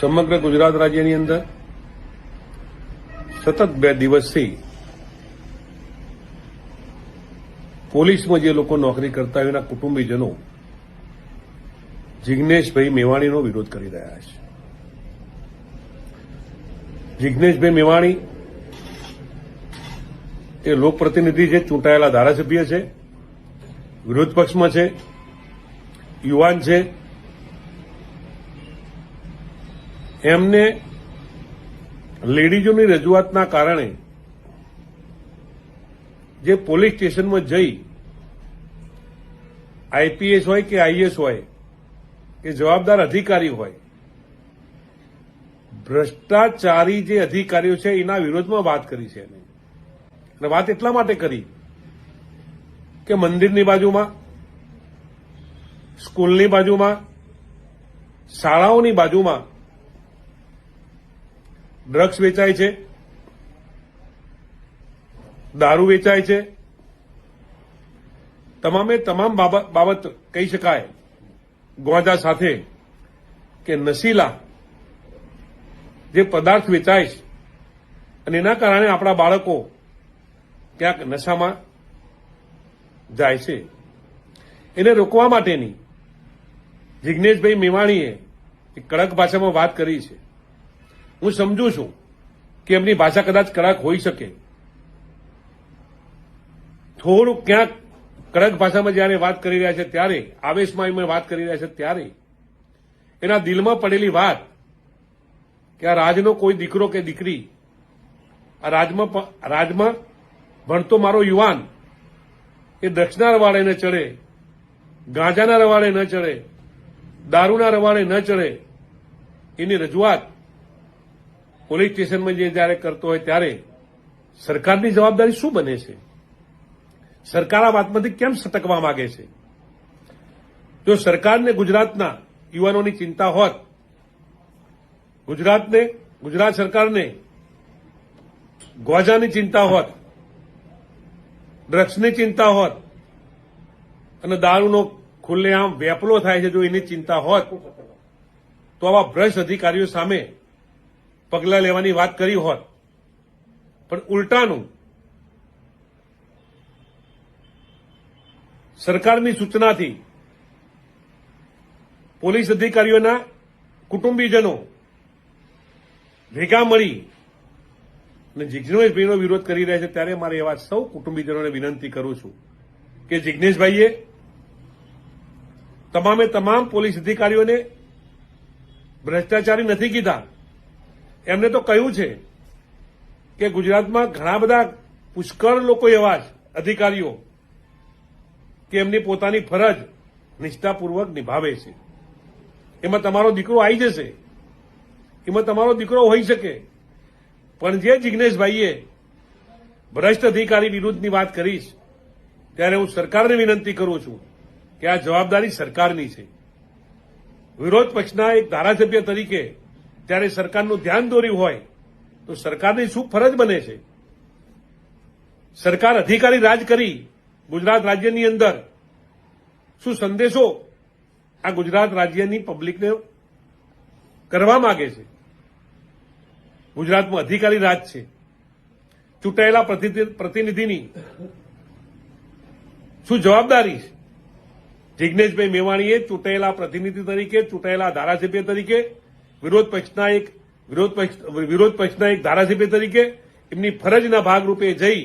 સમગ્ર ગુજરાત રાજ્યની અંદર સતત બે દિવસથી પોલીસમાં જે લોકો નોકરી કરતા હોય, એના કુટુંબીજનો જિજ્ઞેશભાઈ મેવાણીનો વિરોધ કરી રહ્યા છે. જિજ્ઞેશભાઈ મેવાણી એ લોકપ્રતિનિધિ છે, ચૂંટાયેલા ધારાસભ્ય છે, વિરોધ પક્ષમાં છે, યુવાન છે એમને લેડીઝોની રજૂઆતના કારણે જે પોલીસ સ્ટેશનમાં જઈ આઈપીએસ હોય કે આઈએસ હોય, કે જવાબદાર અધિકારી હોય, ભ્રષ્ટાચારી જે અધિકારીઓ છે એના વિરોધમાં વાત કરી છે એને અને વાત એટલા માટે કરી કે મંદિરની બાજુમાં, સ્કૂલની બાજુમાં, શાળાઓની બાજુમાં ડ્રગ્સ વેચાય છે, દારૂ વેચાય છે. તમામે તમામ બાબત કહી શકાય ગોંજા સાથે કે નશીલા જે પદાર્થ વેચાય છે અને એના કારણે આપણા બાળકો ક્યાંક નશામાં જાય છે. એને રોકવા માટેની જિજ્ઞેશભાઈ મેવાણીએ કડક ભાષામાં વાત કરી છે. હું સમજુ છું કે એમની ભાષા કદાચ કડક હોઈ શકે. થોડું ક્યાંક કડક ભાષામાં જ્યારે વાત કરી રહ્યા છે ત્યારે, આવેશમાં એમાં વાત કરી રહ્યા છે ત્યારે, એના દિલમાં પડેલી વાત કે આ રાજનો કોઈ દીકરો કે દીકરી, આ રાજમાં રાજમાં ભણતો મારો યુવાન, એ દક્ષના રવાડે ન ચડે, ગાંજાના રવાડે ન ચડે, દારૂના રવાડે ન ચડે, એની રજૂઆત પોલીસ સ્ટેશનમાં જે જ્યારે કરતો હોય ત્યારે સરકારની જવાબદારી શું બને છે? સરકાર આ વાતમાંથી કેમ સટકવા માંગે છે? જો સરકારને ગુજરાતના યુવાનોની ચિંતા હોત, ગુજરાતને, ગુજરાત સરકારને ગોજાની ચિંતા હોત, ડ્રગ્સની ચિંતા હોત અને દારૂનો ખુલ્લેઆમ વેપલો થાય છે જો એની ચિંતા હોત, તો આવા ભ્રષ્ટ અધિકારીઓ સામે પગલાં લેવાની વાત કરી હોત. પણ ઉલટાનું, સરકારની સૂચનાથી પોલીસ અધિકારીઓના કુટુંબીજનો ભેગા મળી અને જિજ્ઞેશભાઈનો વિરોધ કરી રહ્યા છે, ત્યારે મારે એવા સૌ કુટુંબીજનોને વિનંતી કરું છું કે જિજ્ઞેશભાઈએ તમામે તમામ પોલીસ અધિકારીઓને ભ્રષ્ટાચારી નથી કીધા. એમને તો કહ્યું છે કે ગુજરાતમાં ઘણા બધા પુષ્કળ લોકો એવા જ અધિકારીઓ કે એમની પોતાની ફરજ નિષ્ઠાપૂર્વક નિભાવે છે. એમાં તમારો દીકરો આવી જશે. એમાં તમારો દીકરો હોઈ શકે. પણ જે જિજ્ઞેશભાઈએ ભ્રષ્ટ અધિકારી વિરુદ્ધની વાત કરીશ, ત્યારે હું સરકારને વિનંતી કરું છું કે આ જવાબદારી સરકારની છે. વિરોધ પક્ષના એક ધારાસભ્ય તરીકે ત્યારે સરકારનું ધ્યાન દોર્યું હોય, તો સરકારની શું ફરજ બને છે? સરકાર અધિકારી રાજ કરી, ગુજરાત રાજ્યની અંદર શું સંદેશો આ ગુજરાત રાજ્યની પબ્લિકને કરવા માંગે છે? ગુજરાતમાં અધિકારી રાજ છે. ચૂંટાયેલા પ્રતિનિધિની શું જવાબદારી છે? જિજ્ઞેશભાઈ મેવાણીએ ચૂંટાયેલા પ્રતિનિધિ તરીકે, ચૂંટાયેલા ધારાસભ્ય તરીકે વિરોધ પક્ષના એક વિરોધ વિરોધ પક્ષના એક ધારાસભ્ય તરીકે એમની ફરજના ભાગરૂપે જઈ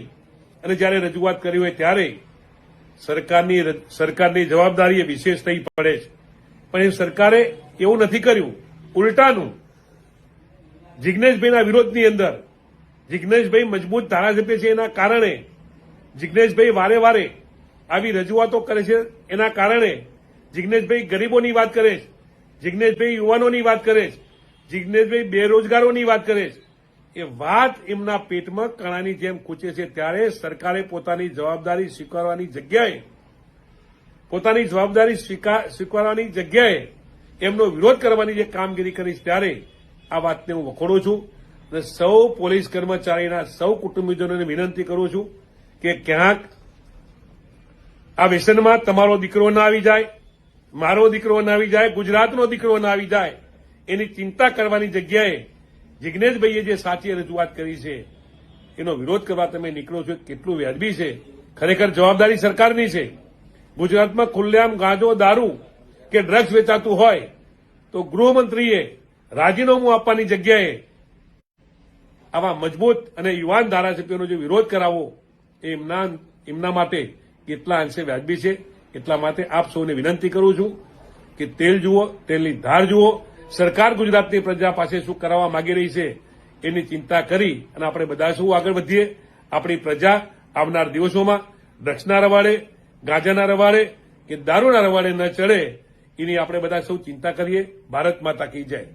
અને જ્યારે રજૂઆત કરી હોય ત્યારે સરકારની સરકારની જવાબદારી એ વિશેષ થઈ પડે છે પણ એ સરકારે એવું નથી કર્યું. ઉલટાનું. જિજ્ઞેશભાઈના વિરોધની અંદર. જિજ્ઞેશભાઈ મજબૂત ધારાસભ્ય છે એના કારણે. જિજ્ઞેશભાઈ વારે વારે આવી રજૂઆતો કરે છે એના કારણે. જિજ્ઞેશભાઈ ગરીબોની વાત કરે છે. જિજ્ઞેશભાઈ યુવાનોની વાત કરે છે. જિજ્ઞેશભાઈ બેરોજગારોની વાત કરે છે. એ વાત એમના પેટમાં કણાની જેમ ખૂચે છે. ત્યારે સરકારે પોતાની જવાબદારી સ્વીકારવાની જગ્યાએ, પોતાની જવાબદારી સ્વીકાર- સ્વીકારવાની જગ્યાએ એમનો વિરોધ કરવાની જે કામગીરી કરી ત્યારે આ વાતને હું વખોડું છું અને સૌ પોલીસ કર્મચારીના, સૌ કુટુંબીજનોને વિનંતી કરું છું કે ક્યાંક આ વ્યસનમાં તમારો દીકરો ના આવી જાય, મારો દીકરો ના આવી જાય, ગુજરાતનો દીકરો ના આવી જાય એની ચિંતા કરવાની જગ્યાએ જિજ્ઞેશભાઈએ જે સાચી રજૂઆત કરી છે, એનો વિરોધ કરવા તમે નીકળો છો કેટલું વ્યાજબી છે, ખરેખર જવાબદારી સરકારની છે. ગુજરાતમાં ખુલ્લેઆમ ગાંજો, દારૂ કે ડ્રગ્સ વેચાતું હોય, તો ગૃહમંત્રીએ રાજીનામું આપવાની જગ્યાએ આવા મજબૂત અને યુવાન ધારાસભ્યોનો જે વિરોધ કરાવવો એમના એમના માટે કેટલા અંશે વ્યાજબી છે. એટલા માટે આપ સૌને વિનંતી કરું છું કે તેલ જુઓ, તેલની ધાર જુઓ સરકાર ગુજરાતની પ્રજા પાસે શું કરાવવા માંગી રહી છે એની ચિંતા કરી અને આપણે બધા શું આગળ વધીએ? આપણી પ્રજા આવનાર દિવસોમાં ડ્રગ્સના રવાડે, ગાંજાના રવાડે કે દારૂના રવાડે ન ચડે, એની આપણે બધા સૌ ચિંતા કરીએ. ભારત માતા કી જય.